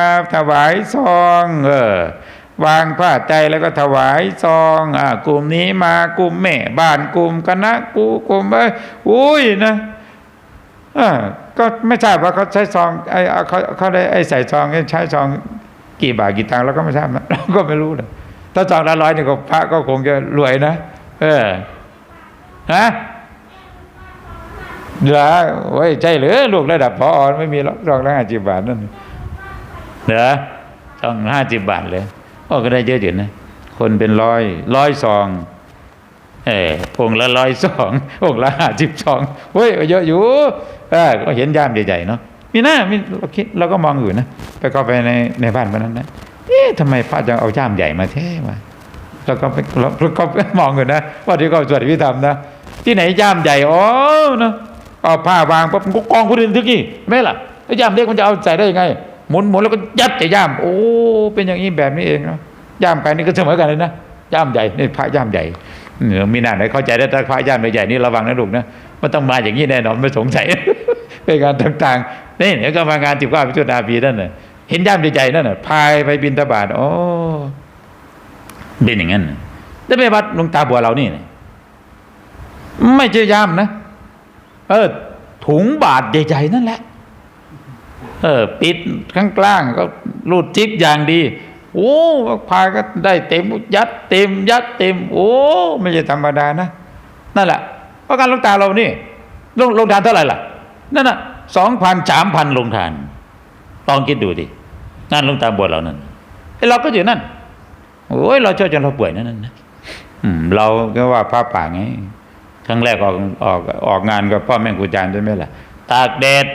มาถวายซองเออวางผ้าใจแล้วก็ถวายซองอ่ากลุ่มนี้มากลุ่มแม่บ้านกลุ่มคณะกูกลุ่มเอ้ยอุ้ยนะอ่าก็ไม่ทราบว่าเขาใช้ซองไอ้เขาเขาได้ไอ้ใส่ซองใช้ซองกี่บาทกี่ตังค์เราก็ไม่ทราบนะเราก็ไม่รู้นะถ้าซองละร้อยเนี่ก็พระก็คงจะรวยนะเออฮะเหรอโอ้ยใช่เหรือลูกระดับพอไม่มีหรอกซองละห้าสิบบาทนั่น เหรอซองห้าสิบบาทเลยโอ้ก็ได้เยอะอยู่นะ คนเป็นร้อยร้อยซอง เออองละร้อยซององละห้าสิบซองเฮ้ยเยอะอยู่เออก็เห็นย่ามใหญ่ๆเนาะมีหน้ามีเราคิดเราก็มองอยู่นะไปเข้าไปในในบ้านวันนั้นนะเอ๊ะทำไมพระจะเอาย่ามใหญ่มาแท้วะแล้วก็ไปแล้วก็มองอยู่นะว่าที่เขาสวดพิธรรมนะที่ไหนย่ามใหญ่อ๋อเนาะเอาผ้าวางปั๊บก็กองคนอื่นทึกนี่ไม่ล่ะแล้ย่ามเล็กมันจะเอาใส่ได้ยังไง หมุนหมุนแล้วก็ยัดแต่ย่าม โอ้เป็นอย่างนี้แบบนี้เองเนาะย่ามกันนี่ก็เสมอกันเลยนะย่ามใหญ่นี่พระย่ามใหญ่เหนือมีหน้าไหนเข้าใจได้แต่พระย่ามใหญ่นี่ระวังนะลูกนะมันต้องมาอย่างนี้แน่นอนไม่สงสัยเป็นงานต่างๆนี่เดี๋ยวก็มางานจิบก้าพิจุนาปีนั่นน่ะเห็นย่ามใหญ่ๆนั่นน่ะพายไปบินทบาทโอ้เป็นอย่างนั้นแล้วไปวัดหลวงตาบัวเรานี่ไม่ใช่ย่ามนะเออถุงบาทใหญ่ๆนั่นแหละ เออ ปิดข้างกลางก็รูดจิ๊บอย่างดีโอ้พาก็ได้เต็มยัดเต็มยัดเต็ม โอ้ไม่ใช่ธรรมดานะ นั่นแหละเพราะการลงตาเรานี่ลงลงทานเท่าไหร่ล่ะ นั่นน่ะสองพันสามพันลงทานลองคิดดูดิงานลงตาบวชเรานั่นไอ้เราก็อยู่นั่นโอ้ยเราช่วยจนเราป่วยนั่นนะอืมเราก็ว่าพระป่าไงครั้งแรกออกออกออกงานกับพ่อแม่ครูอาจารย์ใช่ไหมล่ะ ตากแดด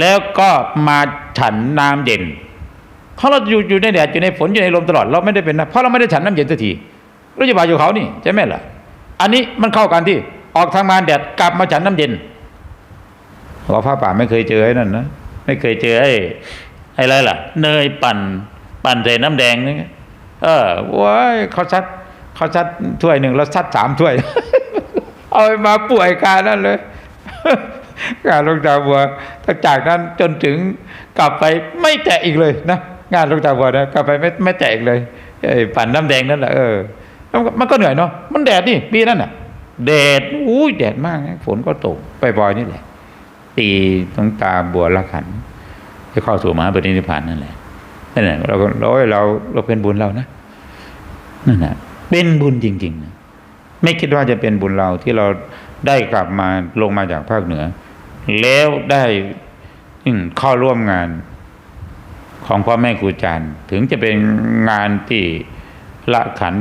แล้วก็มาฉันน้ำเย็น เพราะเราอยู่อยู่ในแดดอยู่ในฝนอยู่ในลมตลอด เราไม่ได้เป็นนะเพราะเราไม่ได้ฉันน้ำเย็นสักทีเราจะบาอยู่เขานี่ใช่ไหมล่ะ อันนี้มันเข้ากันที่ออกทางงาแดดกลับมาฉันน้ำเย็นหัวพระป่าไม่เคยเจอไอ้นั่นนะไม่เคยเจอไอ้ไอ้อะไรล่ะ เนยปั่นปั่นใส่น้ำแดงนี่เออว้ายเขาซัดเขาซัดถ้วยหนึ่งแล้วซัดสามถ้วย เอาไปมาป่วยการนั่นเลย งานหลวงตาบัวตั้งจากนั้นจนถึงกลับไปไม่แตะอีกเลยนะงานหลวงตาบัวนะกลับไปไม่ไม่แตะอีกเลยไอ้ปั่นน้ำแดงนั่นแหละเออมันก็เหนื่อยเนาะมันแดดนี่ปีนั้นน่ะแดดอุ้ยแดดมากนะฝนก็ตกไปบ่อยนี่แหละปีหลวงตาบัวละขันจะเข้าสู่มหาปรินิพพานนั่นแหละนั่นแหละเราก็เราเราเราเป็นบุญเรานะนั่นแหละเป็นบุญจริงๆนะไม่คิดว่าจะเป็นบุญเราที่เรา ได้กลับมาลงมาจากภาคเหนือ แล้วได้เข้าร่วมงานของพ่อแม่ครูอาจารย์ ถึงจะเป็นงานที่ละขัน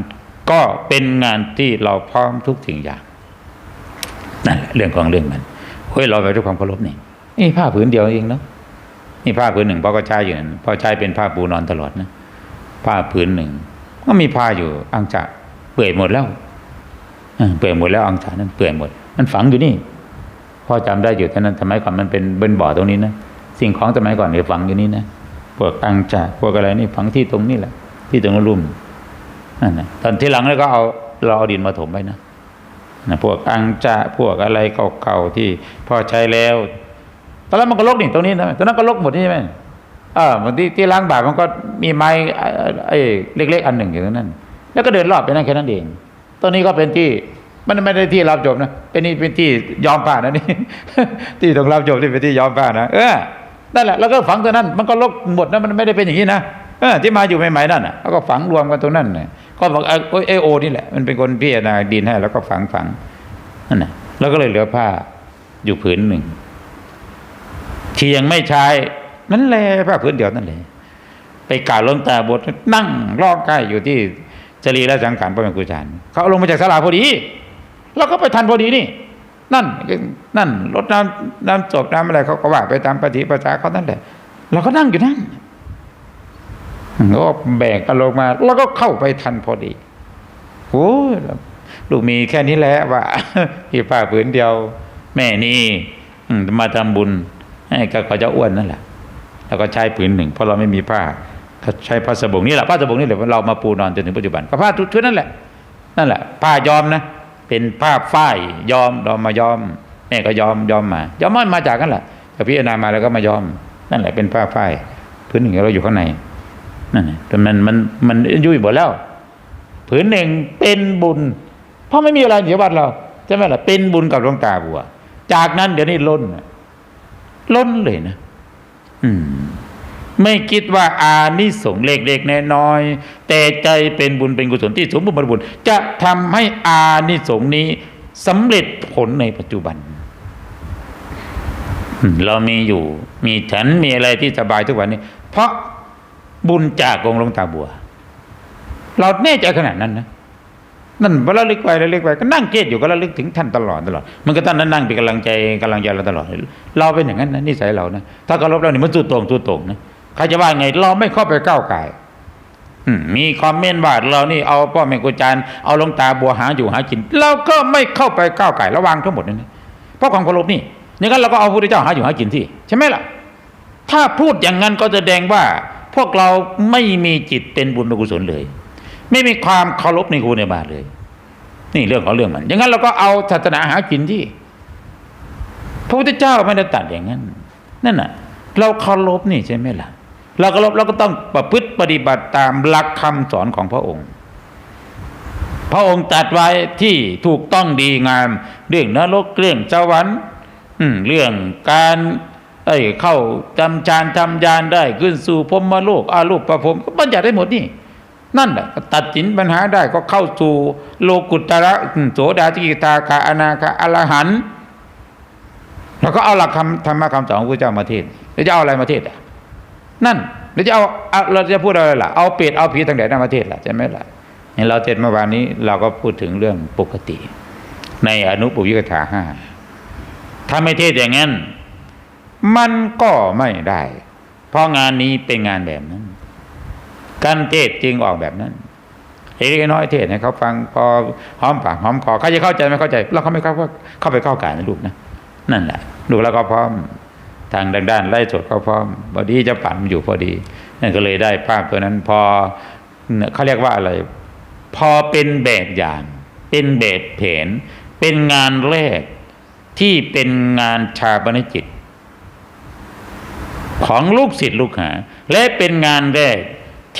ก็เป็นงานที่เราพร้อมทุกสิ่งอย่างนั่นแหละเรื่องของเรื่องมันเฮ้ยเราไปด้วยความเคารพนี่นี่ผ้าผืนเดียวเองเนาะนี่ผ้าผืนหนึ่งพ่อก็ใช้อยู่นั่นพ่อใช้เป็นผ้าปูนอนตลอดนะผ้าผืนหนึ่งก็มีผ้าอยู่อังจะเปื่อยหมดแล้วเปื่อยหมดแล้วอังสานั้นเปื่อยหมด มันฝังอยู่นี่พ่อจำได้อยู่ท่านั้นสมัยก่อนมันเป็นเบนบ่อตรงนี้นะสิ่งของสมัยก่อนเนี่ยฝังอยู่นี่นะพวกอังจาพวกอะไรนี่ฝังที่ตรงนี้แหละ ที่ตรงรุ่มนั่นนะตอนที่หลังแล้วก็เอาเราเอาดินมาถมไว้นะนะพวกอังจาพวกอะไรเก่าๆที่พ่อใช้แล้ว ตอนนั้นมันก็ลกนี่ตรงนี้นะตอนนั้นก็ลกหมดนี่ใช่ไหมเออบางที่ที่ล้างบาทมันก็มีไม้ไอ้เล็ก ๆ อันหนึ่งอยู่ตรงนั้น แล้วก็เดินรอบไปนั่นแค่นั้นเองตรงนี้ก็เป็นที่ มันไม่ได้ที่รับจบนะเป็นนี่เป็นที่ยอมผ้านะนี่ที่ตรงรับจบที่เป็นที่ยอมผ้านะเออนั่นแหละแล้วก็ฝังตัวนั้น มันก็ลกหมดนะมันไม่ได้เป็นอย่างนี้นะเออที่มาอยู่ใหม่ๆนั่นน่ะแล้วก็ฝังรวมกันตรงนั้นน่ะก็บอกเออเอโอนี่แหละมันเป็นคนพิจารณาดินให้ แล้วก็ฝังฝังนั่นน่ะแล้วก็เลยเหลือผ้าอยู่ผืนหนึ่งที่ยังไม่ใช้นั่นแหละผ้าผืนเดียวนั่นแหละไปกล่าวลงตาบทนั่งร้องไห้อยู่ที่จรีและสังขารพระแม่ครูอาจารย์เขาเอาลงมาจากสลาพอดี เราก็ไปทันพอดีนี่ นั่นนั่นรถน้ำน้ำจบน้ำอะไรเขาก็ว่าไปตามปฏิปทาเขานั่นแหละเราก็นั่งอยู่นั่นก็แบกกันลงมา แล้วก็เข้าไปทันพอดีโอ้ลูกมีแค่นี้แหละว่าที่ผ้าผืนเดียว แม่นี่มาทำบุญให้กับเขาเจ้าอ้วนนั่นแหละแล้วก็ใช้ผืนหนึ่งเพราะเราไม่มีผ้าเขาใช้ผ้าสบงนี่แหละผ้าสบงนี่แหละเรามาปูนอนจนถึงปัจจุบันก็ผ้าชุดนั่นแหละนั่นแหละผ้ายอมนะ เป็นผ้าฝ้ายยอมเรามายอมแม่ก็ยอมยอมมายอมมันมาจากกันแหละแต่พี่อนามาแล้วก็มายอม นั่นแหละเป็นผ้าฝ้ายพื้นหนึ่งเราอยู่ข้างในนั่นน่ะแต่มันมันมันยุ่ยหมดแล้วผืนหนึ่งเป็นบุญ เพราะไม่มีอะไรเหนือวัดเราใช่ไหมล่ะเป็นบุญกับหลวงตาบัว จากนั้นเดี๋ยวนี้ล้นน่ะล้นเลยนะอืม ไม่คิดว่าอานิสงส์เล็กๆน้อยๆแต่ใจเป็นบุญเป็นกุศลที่สมบูรณ์บริบูรณ์จะทำให้อานิสงส์นี้สำเร็จผลในปัจจุบัน เรามีอยู่มีฉันมีอะไรที่สบายทุกวันนี้ เพราะบุญจากองค์หลวงตาบัว เราแน่ใจขนาดนั้นนะนั่นเวลาลึกไประลึกไปก็นั่งเกตอยู่ก็ระลึกถึงท่านตลอดตลอดมันก็ท่านนั้นนั่งเป็นกำลังใจกำลังใจเราตลอด เราเป็นอย่างนั้นนะนิสัยเรานะถ้าเคารพเราเนี่ยมันสู้ตรงสู้ตรงนะ ใครจะว่าไง เราไม่เข้าไปก้าวไก่มีคอมเมนต์ว่าเรานี่เอาพ่อแม่ครูจารเอาลงตาบัวหาอยู่หากินเราก็ไม่เข้าไปก้าวไก่ระวังทั้งหมดนี่นเพราะความเคารพนี่ย่างนั้นเราก็เอาพระพุทธเจ้าหาอยู่หากินที่ใช่ไหมล่ะ ถ้าพูดอย่างนั้นก็จะแสดงว่า พวกเราไม่มีจิตเป็นบุญเป็นกุศลเลย ไม่มีความเคารพในครูในบาทเลย นี่เรื่องของเรื่องมันอย่างนั้นเราก็เอาศาสนาหากินที่พระพุทธเจ้าไม่ได้ตัดอย่างนั้น นั่นน่ะ เราเคารพนี่ใช่ไหมล่ะ เราเคารพเราก็ต้องประพฤติปฏิบัติตามหลักคำสอนของพระองค์ พระองค์ตัดไว้ที่ถูกต้องดีงามเรื่องนรกเรื่องสวรรค์อืมเรื่องการเอ้ยเข้าจำฌานจำยานได้ขึ้นสู่พรหมโลกอารูปประพรมก็บัญญัติได้หมดนี่ นั่นแหละตัดสินปัญหาได้ก็เข้าสู่โลกุตระโสดาจิกิตาคาอนาคาอรหันแล้วก็เอาหลักคำธรรมะคำสอนของพระเจ้ามาเทศแล้วจะเอาอะไรมาเทศอะ นั่นแล้วจะเอาเราจะพูดอะไรล่ะ เอาเปรตเอาผีทั้งไหนในประเทศล่ะใช่ไหมล่ะเห็นเราเทศเมื่อวานนี้เราก็พูดถึงเรื่องปกติ ในอนุปุยิกถาห้าถ้าไม่เทศอย่างนั้น มันก็ไม่ได้ เพราะงานนี้เป็นงานแบบนั้น การเทศจึงออกแบบนั้นเล็กน้อยเทศให้เขาฟังพอหอมปากหอมคอเขาจะเข้าใจไม่เข้าใจ เราเขาไม่เข้าเข้าไปเข้ากันนะลูกนะนั่นแหละลูกแล้วก็พร้อม ทางด้านไล่สดก็พร้อมพอดีจะปั่นอยู่พอดีนั่นก็เลยได้ภาพตัวนั้นพอเขาเรียกว่าอะไร พอเป็นแบบอย่าง เป็นแบบแผน เป็นงานแรกที่เป็นงานชาปนกิจของลูกศิษย์ลูกหา และเป็นงานแรก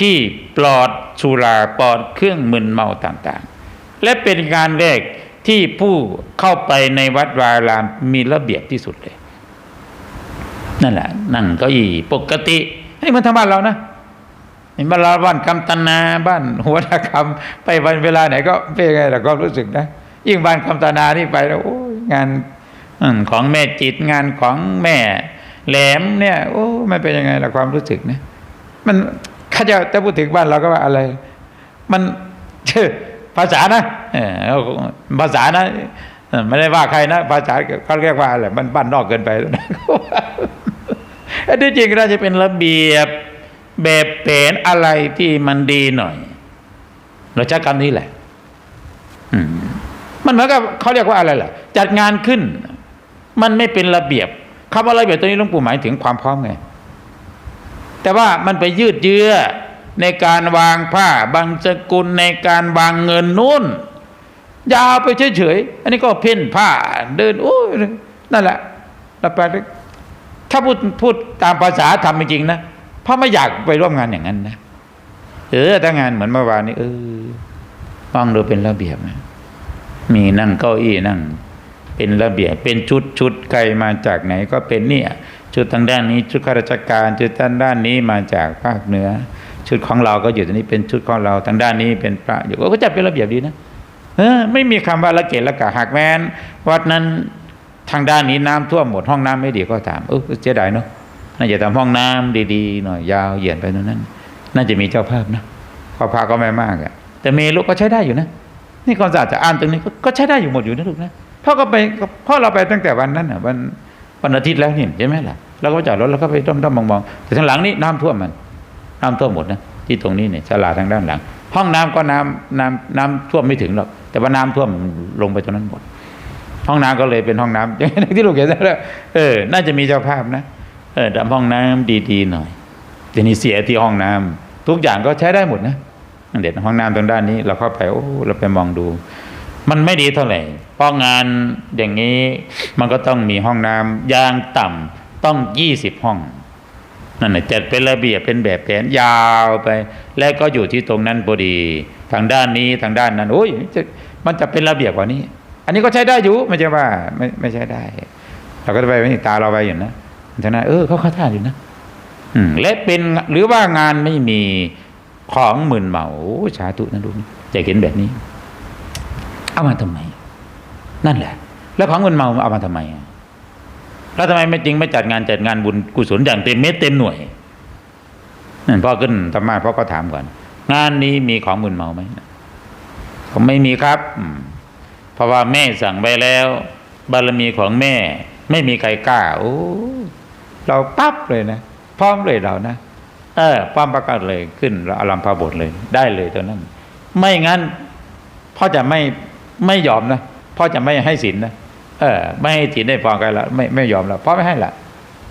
ที่ปลอดสุราปลอดเครื่องมึนเมาต่างๆ และเป็นงานแรกที่ผู้เข้าไปในวัดวารามมีระเบียบที่สุดเลย นั่นแหละ นั่งเก้าอี้ปกติให้มันทางบ้านเรานะเห็นบ้านเราบ้านคำตันนาบ้านหัวตะคำไปวันเวลาไหนก็เป็นไงแต่ก็รู้สึกนะยิ่งบ้านคำตานานี่ไปแล้วโอ้งานของแม่จิตงานของแม่แหลมเนี่ย โอ้ไม่เป็นยังไงละความรู้สึกนะมันข้าจะจะพูดถึงบ้านเราก็ว่าอะไร มันชื่อภาษานะเออภาษานะไม่ได้ว่าใครนะ ภาษาเขาเรียกว่าอะไรมันบ้านนอกเกินไปแล้วนะ ที่จริงน่าจะเป็นระเบียบแบบแผนอะไรที่มันดีหน่อย เราใช้คำนี้แหละมมันเหมือนกับเขาเรียกว่าอะไรล่ะ จัดงานขึ้น มันไม่เป็นระเบียบคำว่าระเบียบตัวนี้หลวงปู่หมายถึงความพร้อมไง แต่ว่ามันไปยืดเยื้อในการวางผ้าบางสกุลในการวางเงินนู่นยาวไปเฉยๆ อันนี้ก็เพ่นผ้าเดินโอ้ยนั่นแหละแล้วไป ถ้าพูดพูดตามภาษาทำจริงๆนะพระไม่อยากไปร่วมงานอย่างนั้นนะเออถ้างานเหมือนเมื่อวานนี้เออฟังดูเป็นระเบียบนะมีนั่งเก้าอี้นั่ง เป็นระเบียบ เป็นชุดชุดใครมาจากไหน ก็เป็นเนี่ยชุดทางด้านนี้ ชุดข้าราชการชุดทางด้านนี้มาจากภาคเหนือ ชุดของเราก็อยู่ตรงนี้เป็นชุดของเราทางด้านนี้เป็นพระอยู่ก็จัดเป็นระเบียบดีนะเออไม่มีคำว่าละเกะละกะหากแม้นวัดนั้น ทางด้านนี้น้ำท่วมหมดห้องน้ำไม่ดีก็ตามเออเสียดายเนาะน่าจะทำห้องน้ำดีๆหน่อยยาวเหยียดไปตรงนั้น น่าจะมีเจ้าภาพนะพอพาก็ไม่มากอะแต่เมลูกก็ใช้ได้อยู่นะ นี่ความสะอาดจะอ่านตรงนี้ก็ใช้ได้อยู่หมดอยู่นะลูกนะพ่อก็ไปพ่อเราไปตั้งแต่วันนั้นอะวันวันอาทิตย์แล้วนี่ใช่ไหมล่ะเราก็จอดรถแล้วก็ไปต้มต้มมองมองๆแต่ทางหลังนี้น้ำท่วมมัน น้ำท่วมหมดนะที่ตรงนี้เนี่ยศาลาทางด้านหลัง ห้องน้ำก็น้ำน้ำน้ำท่วมไม่ถึงหรอกแต่ว่าน้ำท่วมลงไปตรงนั้นหมด ห้องน้ำก็เลยเป็นห้องน้ำอย่างที่ลูกเห็นแล้วเออ น่าจะมีเจ้าภาพนะ เออทำห้องน้ำดีๆหน่อยทีนี้เสียที่ห้องน้ำทุกอย่างก็ใช้ได้หมดนะเด็ดห้องน้ำตรงด้านนี้ เราเข้าไปโอ้เราไปมองดู มันไม่ดีเท่าไหร่เพราะงานอย่างนี้มันก็ต้องมีห้องน้ำอย่างต่ำต้องยี่สิบห้องนั่นแหละจัดเป็นระเบียบเป็นแบบแผนยาวไป และก็อยู่ที่ตรงนั้นพอดี ทางด้านนี้ทางด้านนั้นโอ้ยมันจะเป็นระเบียบกว่านี้ อันนี้ก็ใช้ได้อยู่ไม่ใช่ว่าไม่ไม่ใช้ได้ เราก็ไปไม่ตาเราไปอยู่นะฉะนั้นเออเขาเข้าท่าอยู่นะอืมและเป็นหรือว่างานไม่มีของหมื่นเหมาโอ้สาธุนะลูกจะเห็นแบบนี้ เอามาทำไม นั่นแหละ แล้วของหมื่นเหมาเอามาทำไมแล้วทำไมไม่จริงไม่จัดงานจัดงานบุญกุศลอย่างเต็มเม็ดเต็มหน่วยนั่นพ่อขึ้นธรรมาพ่อก็ถามก่อน งานนี้มีของหมื่นเหมาไหมผมไม่มีครับอืม ราะว่าแม่สั่งไปแล้ว บารมีของแม่ ไม่มีใครกล้าโอ้เราปั๊บเลยนะ พร้อมเลยเรานะเออพร้อมประกาศเลยขึ้นอารามพาบทเลย ได้เลยตัวนั้น ไม่งั้นพ่อจะไม่ไม่ยอมนะพ่อจะไม่ให้สินนะเออ ไม่ให้สินได้ฟังกันละไม่ไม่ยอมแล้วพ่อไม่ให้ละ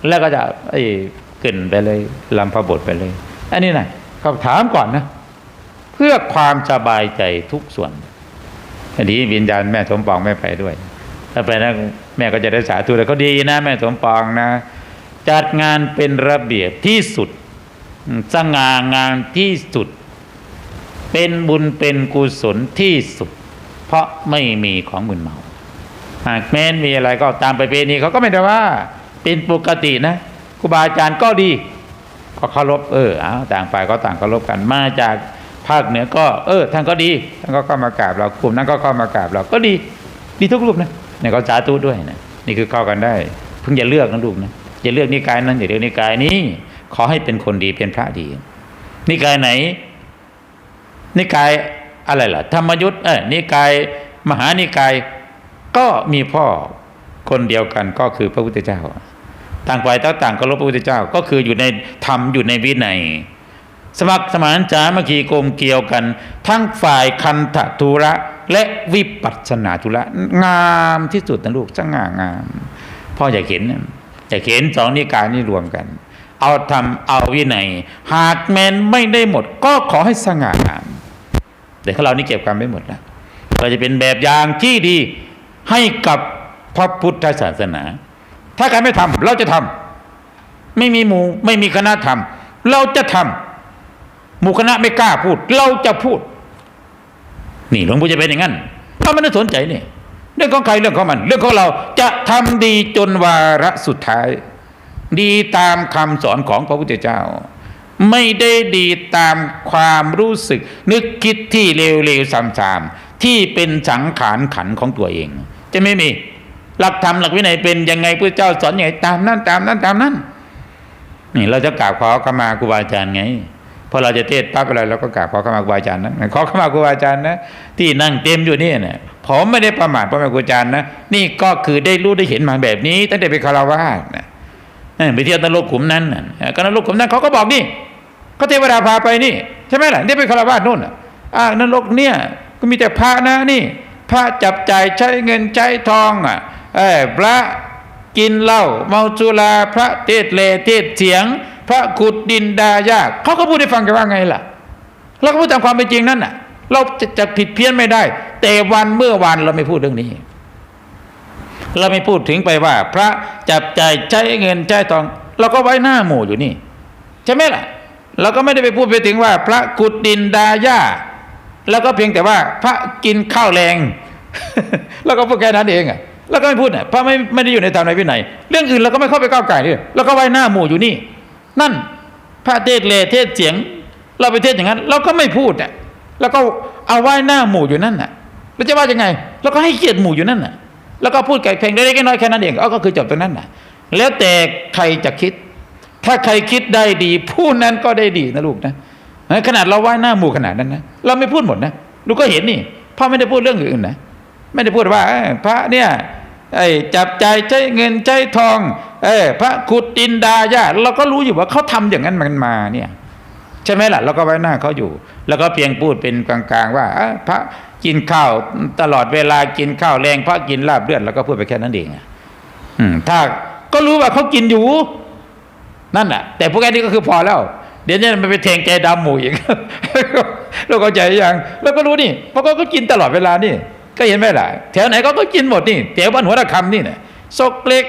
แล้วก็จะไอ้ขึ้นไปเลยลำพาบทไปเลย อันนี้นะเขาถามก่อนนะ เพื่อความสบายใจทุกส่วน อันนี้วิญญาณแม่สมปองไม่ไปด้วย ถ้าไปนะแม่ก็จะได้สาธุแล้วก็ดีนะ แม่สมปองนะ จัดงานเป็นระเบียบที่สุดสง่างามที่สุด เป็นบุญเป็นกุศลที่สุด เพราะไม่มีของมึนเมา หากแม้นมีอะไรก็ตามไปเพณีเขาก็ไม่ได้ว่า เป็นปกตินะครูบาอาจารย์ก็ดี ก็เคารพเออเอาต่างฝ่ายก็ต่างเคารพกันมาจาก ภาคเหนือก็เออท่านก็ดีท่านก็เข้ามากราบเรากลุ่มนั้นก็เข้ามากราบเราก็ดีดีทุกรูปนะเนี่ยก็สาธุด้วยนะนี่คือเข้ากันได้เพิ่งอย่าเลือกนะลูกนะอย่าเลือกนิกายนั้นอย่าเลือกนิกายนี้ขอให้เป็นคนดีเป็นพระดี นิกายไหน นิกายอะไรล่ะ ธรรมยุทธ์เออนิกายมหานิกายก็มีพ่อคนเดียวกันก็คือพระพุทธเจ้า ต่างฝ่ายต่างเคารพพระพุทธเจ้า ก็คืออยู่ในธรรมอยู่ในวินัย สมัครสมานจามัคคีกลมเกี่ยวกัน ทั้งฝ่ายคันธทุระและวิปัสสนาธุระงามที่สุดนะลูกสง่างามพ่ออยากเห็นอยากเห็นสองนิกายนี้รวมกัน เอาธรรมเอาวินัยหากแมนไม่ได้หมด ก็ขอให้สง่างามแต่ถ้าเรานี่เก็บกรรมไม่หมดนะก็จะเป็นแบบอย่างที่ดีให้กับพระพุทธศาสนา ถ้าใครไม่ทำเราจะทำไม่มีหมู่ไม่มีคณะทำเราจะทำ หมู่คณะไม่กล้าพูด เราจะพูด นี่หลวงปู่จะเป็นอย่างนั้นเราไม่ได้สนใจเนี่ยเรื่องของใครเรื่องของมัน เรื่องของเราจะทำดีจนวาระสุดท้าย ดีตามคำสอนของพระพุทธเจ้า ไม่ได้ดีตามความรู้สึก นึกคิดที่เลวๆซ้ำๆที่เป็นสังขารขันของตัวเอง จะไม่มีหลักธรรมหลักวินัยเป็นยังไงพระเจ้าสอนยังไงตามนั้นตามนั้นตามนั้นนี่เราจะกราบขอขมาครูบาอาจารย์ไง พอเราจะเทศปั๊บอะไรเราก็กราบขอขมาครูบาอาจารย์นะขอขมาครูบาอาจารย์นะที่นั่งเต็มอยู่นี่เนะผมไม่ได้ประมาทพ่อแม่ครูอาจารย์นะนี่ก็คือได้รู้ได้เห็นมาแบบนี้ ตั้งแต่เป็นคารวาสนะไปเที่ยวนรกขุมนั้นนะก็นรกขุมนั้นเขาก็บอกนี่เขาเทวดาพาไปนี่ใช่ไหมล่ะนี่เป็นคารวาสนู่นอะอ่านรกเนี่ยก็มีแต่พระนะนี่พระจับจ่ายใช้เงินใช้ทองอะเออพระกินเหล้าเมาสุราพระเทศเลเทศเสียง พระขุดดินดายากเขาก็พูดให้ฟังกันว่าไงล่ะเราก็พูดตามความเป็นจริงนั่นน่ะ เราจะจะผิดเพี้ยนไม่ได้ แต่วันเมื่อวานเราไม่พูดเรื่องนี้ เราไม่พูดถึงไปว่า พระจับจ่ายใช้เงินใช้ทอง เราก็ไว้หน้าหมู่อยู่นี่ใช่ไหมล่ะ เราก็ไม่ได้ไปพูดไปถึงว่า พระขุดดินดาหญ้าแล้วก็เพียงแต่ว่า พระกินข้าวแรงแล้วก็พูดแค่นั้นเองอะแล้วก็ไม่พูดเนี่ยพระไม่ไม่ได้อยู่ในธรรมในวินัย เรื่องอื่นเราก็ไม่เข้าไปก้าวไก่ด้วยเราก็ไว้หน้าหมู่อยู่นี่ นั่นพระเทศเลเทศเสียง เราไปเทศอย่างนั้น เราก็ไม่พูดอะแล้วก็เอาไว้หน้าหมู่อยู่นั่นน่ะแล้วจะว่ายังไงเราก็ให้เกียรติหมู่อยู่นั่นน่ะ แล้วก็พูดไก่เพลงเล็กๆน้อยๆแค่นั้นเองเอาก็คือจบตรงนั้นน่ะ แล้วแต่ใครจะคิด ถ้าใครคิดได้ดี ผู้นั้นก็ได้ดีนะลูกนะขนาดเราไหว้หน้าหมู่ขนาดนั้นนะเราไม่พูดหมดนะลูกก็เห็นนี่พ่อไม่ได้พูดเรื่องอื่นนะไม่ได้พูดว่าพระเนี่ยไอ้จับใจใช้เงินใช้ทอง เออพระขุดดินดาญาเราก็รู้อยู่ว่าเขาทำอย่างนั้นมันมาเนี่ยใช่ไหมล่ะเราก็ไว้หน้าเขาอยู่ แล้วก็เพียงพูดเป็นกลางๆ ว่าพระกินข้าวตลอดเวลากินข้าวแรงพระกินลาบเลือดแล้วก็พูดไปแค่นั้นเองอืมถ้าก็รู้ว่าเขากินอยู่ นั่นแหละแต่พวกแกนี้ก็คือพอแล้ว เดี๋ยวนี้มันไปแทงใจดำหมู่อีกเราเข้าใจยังแล้วก็รู้นี่พราะก็กินตลอดเวลานี่ ก็เห็นไหมล่ะแถวไหนเขาก็กินหมดนี่แถวบ้านหัวตะคำนี่เนี่ยซกเล็ก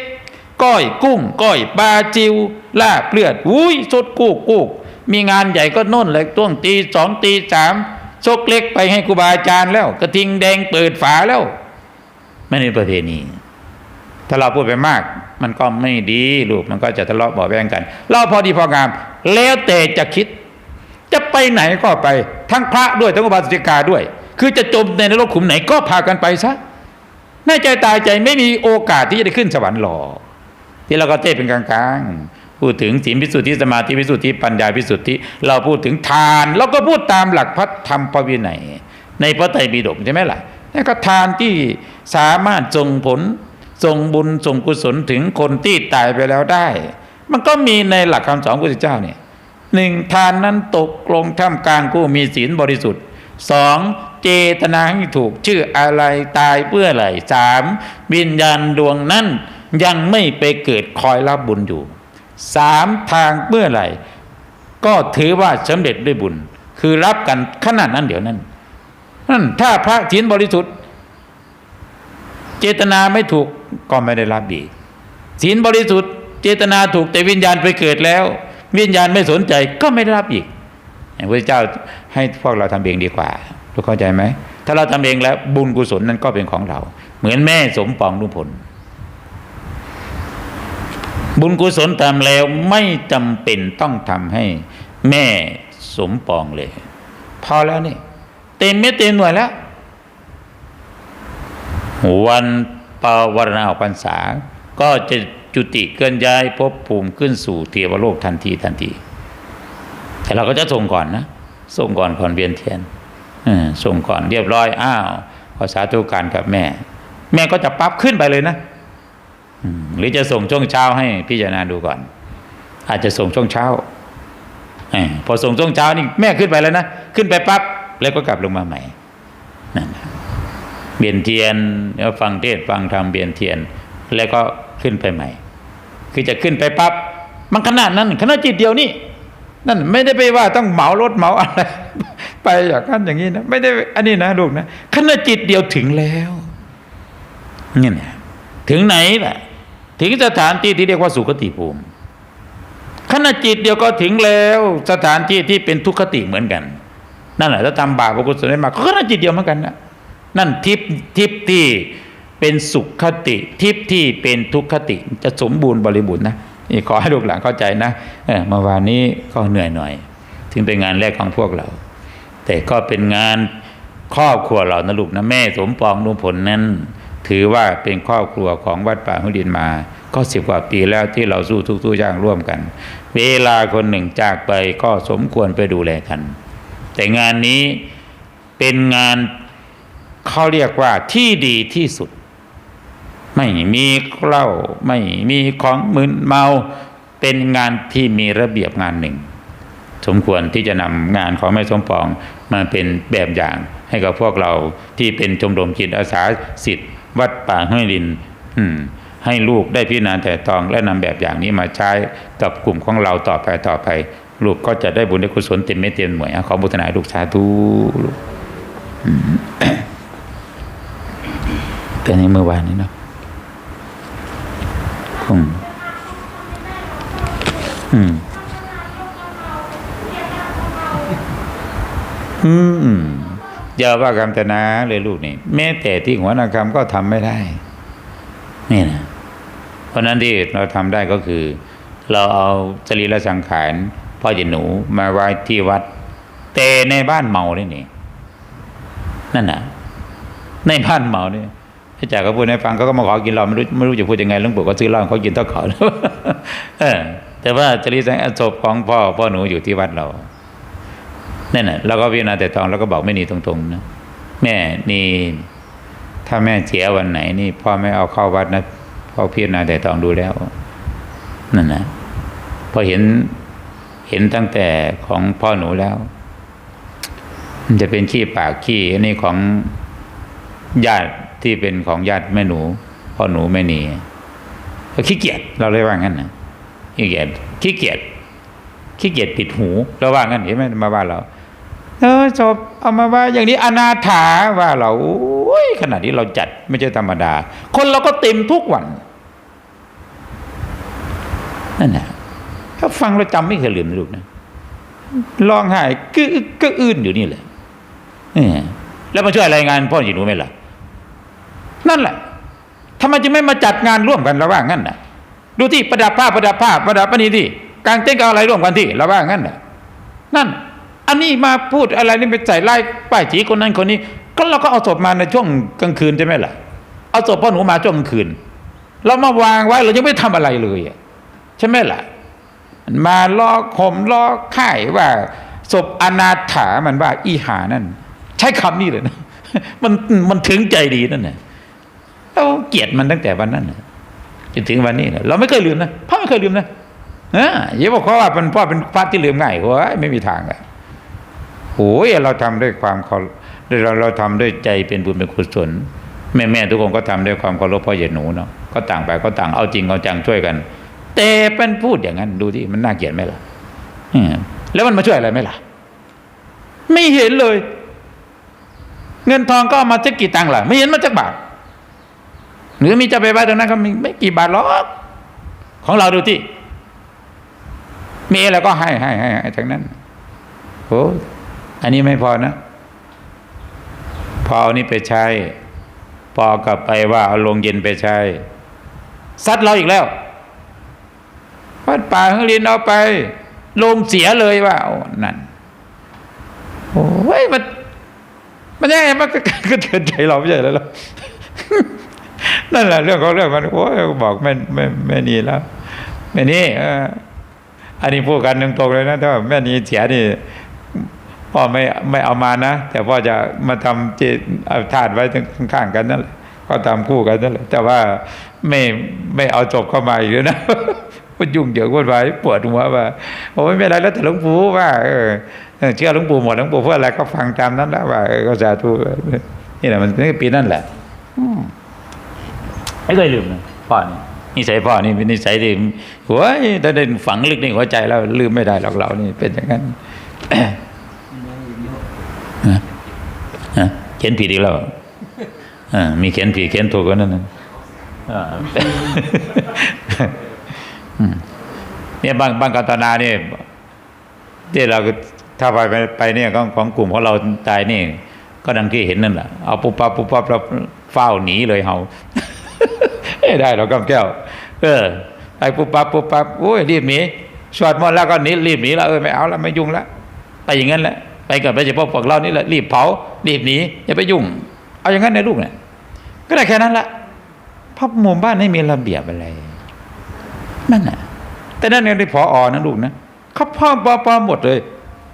ก้อย กุ้งก้อยปลาจิวลาบเลือดอุ้ยสดกูกกูกมีงานใหญ่ก็น่นเลยต้วงตีสองตีสามชกเล็กไปให้ครูบาอาจารย์แล้ว กระทิงแดงเปิดฝาแล้ว ไม่ในประเพณีถ้าเราพูดไปมาก มันก็ไม่ดีลูกมันก็จะทะเลาะบาะแวงกัน เราพอดีพองาม แล้วแต่จะคิด จะไปไหนก็ไป ทั้งพระด้วยทั้งอุบาสิกาด้วย คือจะจมในนรกขุมไหนก็พากันไปซะแน่ใจตายใจไม่มีโอกาสที่จะได้ขึ้นสวรรค์หรอก ที่เราก็เทศเป็นกลางๆ พูดถึงศีลพิสุทธิสมาธิพิสุทธิปัญญาพิสุทธิ เราพูดถึงทานเราก็พูดตามหลักพระธรรมพระวินัยในพระไตรปิฎกใช่ไหมล่ะนั่นก็ทานที่สามารถส่งผลส่งบุญส่งกุศลถึงคนที่ตายไปแล้วได้ มันก็มีในหลักคำสอนพระเจ้าเนี่ยหนึ่งทานนั้นตกลงท่ามกลางผู้มีศีลบริสุทธิ์สองเจตนาให้ถูกชื่ออะไรตายเพื่ออะไรสามวิญญาณดวงนั้น ยังไม่ไปเกิดคอยรับบุญอยู่สามทางเมื่อไหร่ ก็ถือว่าสำเร็จด้วยบุญ คือรับกันขนาดนั้นเดี๋ยวนั้นนั่นถ้าพระศีลบริสุทธิ์ เจตนาไม่ถูกก็ไม่ได้รับดีศีลบริสุทธิ์ เจตนาถูกแต่วิญญาณไปเกิดแล้ว วิญญาณไม่สนใจก็ไม่ได้รับอีกพระเจ้าให้พวกเราทำเองดีกว่าทุกเข้าใจไหมถ้าเราทำเองแล้วบุญกุศลนั้นก็เป็นของเรา เหมือนแม่สมปองลุงผล บุญกุศลทำแล้วไม่จำเป็นต้องทำให้แม่สมปองเลย พอแล้วนี่ เต็มเม็ดเต็มหน่วยแล้ว วันปาวรณาออกพรรษา ก็จะจุติเคลื่อนย้ายภพภูมิขึ้นสู่เทวโลกทันทีทันที แต่เราก็จะส่งก่อนนะ ส่งก่อนก่อนเวียนเทียนส่งก่อนเรียบร้อย อ้าวขอสาธุการกับแม่ แม่ก็จะปั๊บขึ้นไปเลยนะ หรือจะส่งช่วงเช้าให้พิจารณาดูก่อน อาจจะส่งช่วงเช้าอพอส่งช่วงเช้านี่แม่ขึ้นไปแล้วนะ ขึ้นไปปั๊บแล้วก็กลับลงมาใหม่นั่นเบียนเทียนแล้วฟังเทศฟังธรรมเบียนเทียน แล้วก็ขึ้นไปใหม่ คือจะขึ้นไปปั๊บมันขนาดนั้นขนาดจิตเดียวนี่นั่นไม่ได้ไปว่าต้องเหมารถเหมาอะไรไปอย่างนั้นอย่างนี้นะไม่ได้อันนี้นะลูกนะขณะจิตเดียวถึงแล้วนี่นะถึงไหนล่ะ ถึงสถานที่ที่เรียกว่าสุขติภูมิขณะจิตเดียวก็ถึงแล้วสถานที่ที่เป็นทุกขติเหมือนกัน นั่นแหละถ้าทำบาปอกุศลได้มาก็ขณะจิตเดียวเหมือนกันนะนั่นทิพทิพที่เป็นสุขคติ ทิพที่เป็นทุกขติจะสมบูรณ์บริบูรณ์นะนี่ขอให้ลูกหลานเข้าใจนะเออมื่อวานนี้ก็เหนื่อยหน่อย ถึงเป็นงานแรกของพวกเรา แต่ก็เป็นงานครอบครัวเรานะลูกนะแม่สมปองลุงผลนั้น ถือว่าเป็นครอบครัวของวัดป่าหุ่ดินมา ก็สิบกว่าปีแล้วที่เราสู้ทุกทุกอย่างร่วมกัน เวลาคนหนึ่งจากไปก็สมควรไปดูแลกัน แต่งานนี้เป็นงานเขาเรียกว่าที่ดีที่สุด ไม่มีเหล้าไม่มีของมึนเมาเป็นงานที่มีระเบียบงานหนึ่ง สมควรที่จะนำงานของแม่สมปองมาเป็นแบบอย่างให้กับพวกเราที่เป็นชมรมจิตอาสาสิทธิ์ วัดป่าห้วยลินให้ลูกได้พิจารณาแต่ตองและนำแบบอย่างนี้มาใช้กับกลุ่มของเราต่อไปต่อไป ลูกก็จะได้บุญได้กุศลเต็มเม็ดเต็มหน่วยอขอบุทนาลูกสาธุลูกแต่ในเมื่อวานนี้เนาะคงอืมอืม อย่าว่าคำตนาเลยลูกนี่แม้แต่ที่หัวนาคำก็ทำไม่ได้ นี่นะเพราะนั้นที่เราทำได้ก็คือ เราเอาสรีระสังขารพ่อใหญ่หนูมาไว้ที่วัด แต่ในบ้านเมานี่นี่นั่นน่ะ ในบ้านเมาเนี่ยอาจารย์ก็พูดให้ฟังเขาก็มาขอกินเราไม่รู้ไม่รู้จะพูดยังไงหลุงปู่ก็ซื้อเหล้าเขากินต้องขอเออแต่ว่าจริตสังศพของพ่อพ่อหนูอยู่ที่วัดเรา นั่นน่ะเราก็พิจารณาแต่ตองเราก็บอกไม่นีตรงๆนะแม่นี่ถ้าแม่เสียวันไหน นี่พ่อไม่เอาเข้าวัดนะพ่อพิจารณาแต่ตองดูแล้วนั่นนะพอเห็นเห็นตั้งแต่ของพ่อหนูแล้วมันจะเป็นขี้ปากขี้อันนี้ของญาติที่เป็นของญาติแม่หนูพ่อหนูแม่นีก็ขี้เกียจเราเลยว่างั้นนะขี้เกียจขี้เกียจขี้เกียจปิดหูเราว่างั้นเห็นไหมมาว่านเรา เออจบเอามาว่าอย่างนี้อนาถาว่าเราขนาดนี้เราจัดไม่ใช่ธรรมดา คนเราก็เต็มทุกวันนั่นแหละถ้าฟังเราจำไม่เคยลืมนะลูกนะร้องไห้ก็อึกก็อื่นอยู่นี่แหละแล้วมาช่วยรายงานพ่อหญิงรู้ไหมล่ะ นั่นแหละทำไมจึงไม่มาจัดงานร่วมกันระหว่างงั้นน่ะ ดูที่ประดับผ้าประดับผ้าประดับปณีที่กางเต้นกับอะไรร่วมกันที่ระหว่างงั้นน่ะ นั่น อันนี้มาพูดอะไรนี่ไปใส่ไล่ป้ายจีคนนั้นคนนี้ ก็เราก็เอาศพมาในช่วงกลางคืนใช่ไหมล่ะ เอาศพพ่อหนูมาช่วงกลางคืน เรามาวางไว้เรายังไม่ทำอะไรเลยใช่ไหมล่ะ มาล้อข่มล้อข่ายว่าศพอนาถามันว่า อีหานั่น ใช้คำนี้เลยนะมันมันถึงใจดีนั่นน่ะเราเกลียดมันตั้งแต่วันนั้นจนถึงวันนี้เราไม่เคยลืมนะพ่อไม่เคยลืมนะเอออย่าบอกเขาว่าเป็นพ่อเป็นพระที่ลืมง่ายโอ้ยไม่มีทางอะ โอ้ยเราทำด้วยความเคารพเราเราทำด้วยใจเป็นบุญเป็นกุศลแม่แม่ทุกคนก็ทำด้วยความเคารพพ่อใหญ่หนูเนาะก็ต่างไปก็ต่างเอาจริงเอาจังช่วยกัน แต่เป็นพูดอย่างนั้นดูที่มันน่าเกลียดไหมล่ะอืมแล้วมันมาช่วยอะไรไหมล่ะ ไม่เห็นเลย เงินทองก็เอามาจะกี่ตังค์ล่ะ ไม่เห็นมาจักบาทหรือมีจะไปไว้ตรงนั้นก็มีไม่กี่บาทหรอกของเราดูที่มีอะไรก็ให้ให้ให้ทั้งนั้นโอ้ อันนี้ไม่พอนะ พอเอานี่ไปใช้ พอกลับไปว่าเอาลงเย็นไปใช้ซัดเราอีกแล้ววัดป่าข้างเรียนเอาไป ลงเสียเลยว่าโอ้นั่นโอ้ยมันมันยังไงมันก็ก็เตือนใจเราไม่ใช่แล้วหรอนั่นแหละเรื่องของเรื่องมันโอ้ยบอกแม่แม่แม่นีแล้วแม่นี่อันนี้พูดกันตรงๆเลยนะถ้าแม่นีเสียนี่ พ่อไม่ไม่เอามานะ แต่พ่อจะมาทำจิตเอาธาตุไว้ข้างๆกันนั่นแหละก็ทำคู่กันนั่นแหละแต่ว่าไม่ไม่เอาจบเข้ามาอีกเลยนะมันยุ่งเหยิงวุ่นวายปวดหัวว่าโอ้ไม่เป็นไรแล้วแต่หลวงปู่ว่าเออเออเชื่อหลวงปู่หมดหลวงปู่เพื่ออะไรก็ฟังตามนั้นแล้วว่าเออก็สาธุนี่แหละมันนี่ปีนั่นแหละไม่เคยลืมนะพ่อนี่นิสัยพ่อนี่เป็นนิสัยที่หัวถ้าได้ฝังลึกในหัวใจแล้วลืมไม่ได้หรอกเรานี่เป็นอย่างนั้นฮะฮะ เขียนผิดอีกแล้วอ่ามีเขียนผิดเขียนถูกก็นั่นนะอ่าอืมเนี่ยบางบางกาตนาเนี่ยที่เราถ้าไปไปเนี่ยของของกลุ่มของเราตายนี่ ก็ดังที่เห็นนั่นแหละเอาปุ๊บปั๊บปุ๊บปั๊บเราเฝ้าหนีเลยเฮาไม่ได้เรากำแก้ว เออไปปุ๊บปั๊บปุ๊บปั๊บโอ้ยรีบหนีสวดมนต์แล้วก็หนีรีบหนีแล้วเออไม่เอาแล้วไม่ยุ่งแล้วไปอย่างนั้นแหละ ไปกับไปเฉพาะพวกเรานี่แหละรีบเผารีบหนีอย่าไปยุ่ง เอาอย่างนั้นในลูกเนี่ยก็ได้แค่นั้นละพราะหมู่บ้านไม่มีระเบียบอะไรนั่นน่ะ แต่นั่นเนี่ยที่พออนะลูกนะเขาพ่อปอปอหมดเลย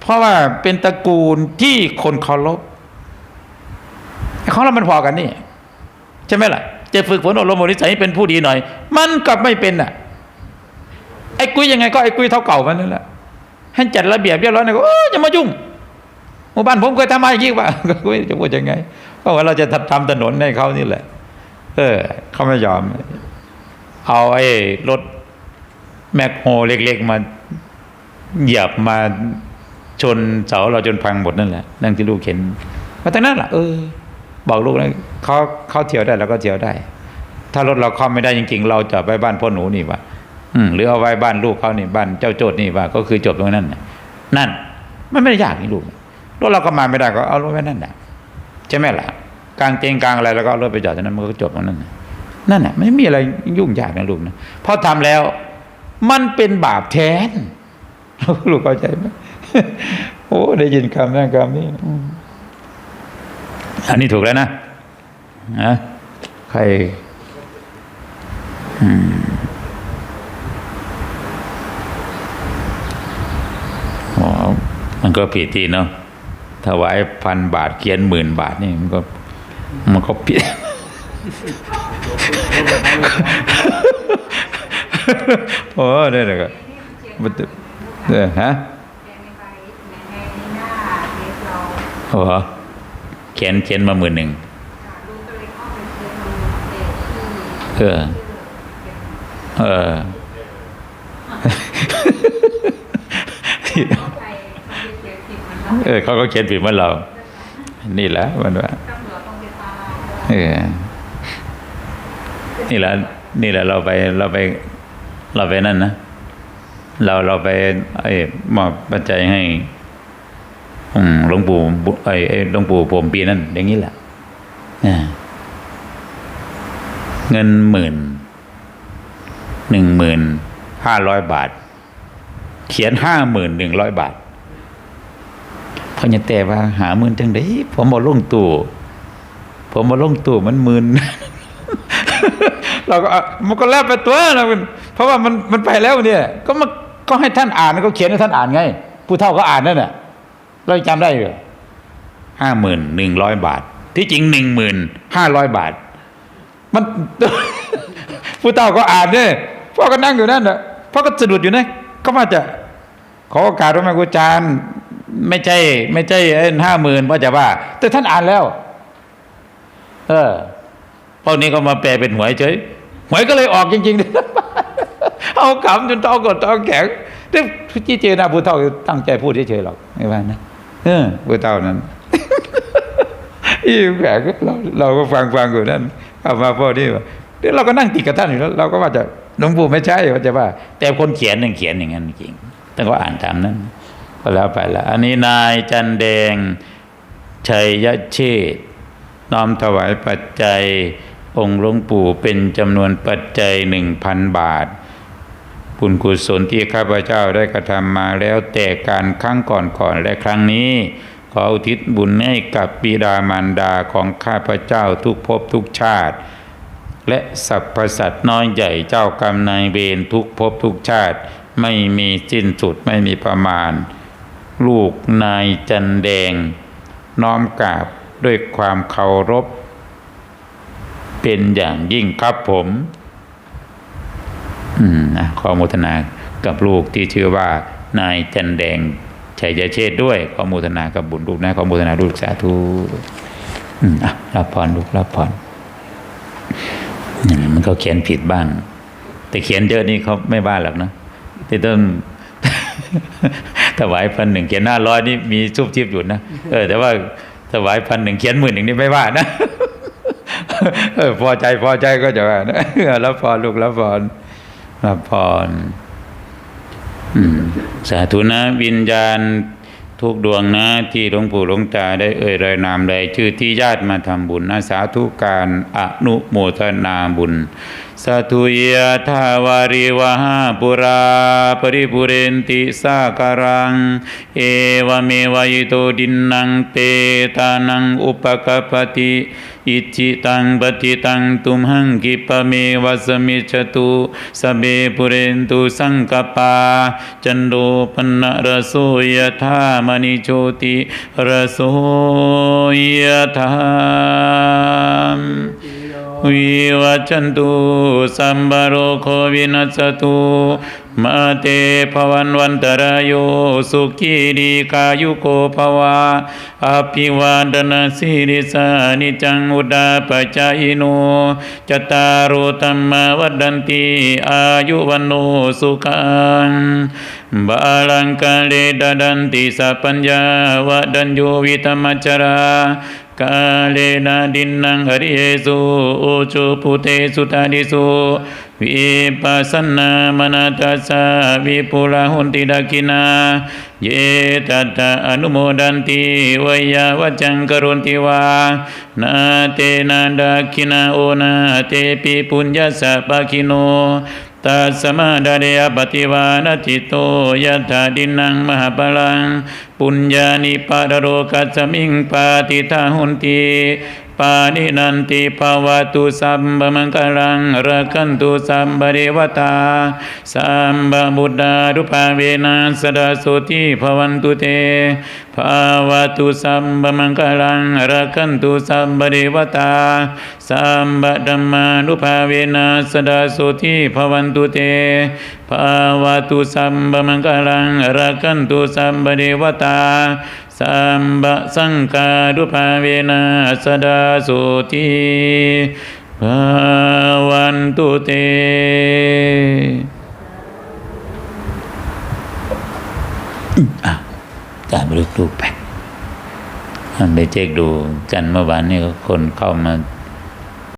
เพราะว่าเป็นตระกูลที่คนเคารพของเรามันพอกันนี่ใช่ไหมล่ะจะฝึกฝนอบรมนิสัยให้เป็นผู้ดีหน่อย มันกลับไม่เป็นน่ะ ไอ้กุ้ยยังไงก็ไอ้กุ้ยเท่าเก่ามันนั่นแหละให้จัดระเบียบเรียบร้อยนะก็อย่ามายุ่ง มู่บ้านผมเคยทำมาอย่างนี้ว่าก็จะพูดยังไงเพราะว่าเราจะทำถนนให้เขานี่แหละ เออเขาไม่ยอม เอาไอ้รถแมคโฮเล็กๆมาเหยียบมาชนเสาเราจนพังหมดนั่นแหละนั่งที่ลูกเห็นมาตั้งนั้นแหละเออ บอกลูกนะเขาเขาเที่ยวได้เราก็เที่ยวได้ ถ้ารถเราเข้าไม่ได้จริง ๆ เราจะไปบ้านพ่อหนูนี่ว่าอืมหรือเอาไว้บ้านลูกเขานี่บ้านเจ้าโจทย์นี่ว่าก็คือจบตรงนั้นน่ะนั่น มันไม่ได้ยากนี่ลูก รถเราก็มาไม่ได้ก็เอารถไว้นั่นแหละใช่ไหมล่ะกลางเตงกลางอะไรแล้วก็เอารถไปจอดตรงนั้นมันก็จบตรงนั้นนั่นน่ะไม่มีอะไรยุ่งยากนะลูกนะพราะทำแล้ว มันเป็นบาปแทนลูกเข้าใจไหมโอ้ได้ยินคำนั้นคำนี้อันนี้ถูกแล้วนะนะใครอ๋อมันก็ผิดที่เนาะ ถวายพันบาทเขียนหมื่นบาทนี่มันก็มันก็ผิดโอ้ได้เลยครับมันจะเออฮะโอ้โหเขียนเขียนมาหมื่นหนึ่งเออเออ เออเขาก็เขียนผิดเหมือนเรา นี่แหละมันว่าเออนี่แหละนี่แหละเราไปเราไป เราไปนั่นนะเราเราไปไอ้มอบปัจจัยให้หลวงปู่ไอ้ไอ้หลวงปู่ผมปีนั้นอย่างนี้แหละเงินหมื่นหนึ่งหมื่นห้าร้อยบาท เขียนห้าหมื่นหนึ่งร้อยบาท พอจะแต่ว่าหาหมื่นจังไดผมมาลงตู้ผมมาลงตู้มันหมื่นเราก็มันก็แล้วไปตัวนะมันเพราะว่ามันมันไปแล้วเนี่ย ก็มาก็ให้ท่านอ่านก็เขียนให้ท่านอ่านไง ผู้เฒ่าก็อ่านนั่นน่ะเราจำได้เหรอห้าหมื่นหนึ่งร้อยบาท ที่จริงหนึ่งหมื่นห้าร้อยบาท มันผู้เฒ่าก็อ่านเนี่ยพ่อก็นั่งอยู่นั่นน่ะพ่อก็สะดุดอยู่นะก็มาจะขอโอกาสว่าแม่ครูอาจารย์ ไม่ใช่ ไม่ใช่ห้าหมื่นพ่อจะว่า แต่ท่านอ่านแล้ว เออพวกนี้ก็มาแปลเป็นหวยเฉยหวยก็เลยออกจริงๆเอาขำจนท้องกดท้องแข็งเรื่ที่เจนะผู้เฒ่าตั้งใจพูดเฉยๆหรอกไม่ว่านะเออผู้เฒ่านั้นอีแขกเราเราก็ฟังฟังอยู่นั่นเอามาพ่อนี่ว่าเดี๋ยวเราก็นั่งติดกับท่านอยู่แล้วเราก็ว่าจะหลวงปู่ไม่ใช่ว่าจะว่า แต่คนเขียนนั่งเขียนอย่างนั้นจริงแต่ก็อ่านตามนั้น ก็แล้วไปละอันนี้นายจันแดง ชัยยเชษฐ์น้อมถวายปัจจัย องค์หลวงปู่เป็นจำนวนปัจจัยหนึ่งพันบาทบุญกุศลที่ข้าพเจ้าได้กระทำมาแล้วแต่การครั้งก่อนๆและครั้งนี้ ขออุทิศบุญให้กับบิดามารดาของข้าพเจ้าทุกภพทุกชาติ และสรรพสัตว์น้อยใหญ่เจ้ากรรมนายเวรทุกภพทุกชาติ ไม่มีสิ้นสุดไม่มีประมาณ ลูกนายจันแดง น้อมกราบด้วยความเคารพ เป็นอย่างยิ่งครับผม อืมนะขอโมทนากับลูกที่ชื่อว่านายจันแดงชัยเชษด้วย ขอโมทนากับบุญลูกนะขอโมทนาลูกสาธุอืมอะรับพรลูกรับพรมันก็เขียนผิดบ้าง แต่เขียนเยอะนี่เขาไม่บ้าหรอกนะที่ต้อง ถวายพันหนึ่งเขียนห้าร้อยนี่มีซุบจิบอยู่นะเออแต่ว่าถวายพันหนึ่งเขียนหมื่นหนึ่งนี่ไม่ว่านะเออพอใจพอใจก็จะว่านะรับพรลูกรับพรรับพรอืมสาธุนะวิญญาณทุกดวงนะที่หลวงปู่หลวงตาได้เอ่ยรายนามใดชื่อที่ญาติมาทำบุญนะสาธุการอนุโมทนาบุญ สาธุยะทาวาริวหาปุราปริปุเรนติสาการัง เอวเมวายโตดินนังเปตานังอุปกปปติอิจิตังปฏิตังตุมหังกิปเมวะสมิจจตุสเบปุเรนตุสังกปา จันโดปนรโสยธามณิโชติรโสยธา วิวัจจันตุสัมบโรโควินัสตุมาเตภวันวันตรายโยสุขีดีกายุโกภวาอภิวาดนาสิริสานิจังอุดาปจายโนจตารโรธรรมวัดดันติอายุวันโนสุขังบาลังกาเลดดันติสัพัญญาวดัญโยวิธรรมจรา กาเลนะดินนังหริเยสุโอจุพุเตสุตาดิสุวิปัสสนามนาตัสสะวิปุระหุนติดักินา เยตัตตะอนุโมดันติวยาวัจจังกรุณติวานาเตนะดักินาโอนาเตปิปุญญาสสะปะคิโน ตัสมาดาเดยปฏิวานจิตโตยัตถาดินังมหาปลัง ปุญญานิปารโรกัสมิงปาติทาหุนติ ปานินันติภาวะตุสัมบมังกลังรักันตุสัมบเรวตาสัมบบุตตารุปาเวนัสดาโสติภวันตุเตภาวตุสัมบมังกลังรักันตุสัมบเรวตาสัมบดัมมานุภาเวนัสดาโสติภวันตุเตภาวตุสัมบมังกลังรักันตุสัมบเรวตา สัมบะสังกาดุภาเวนาสดาสุทีภาวันตุเตอะตามลูกไปอันไปเช็คดูกันเมื่อวานนี้คนเข้ามา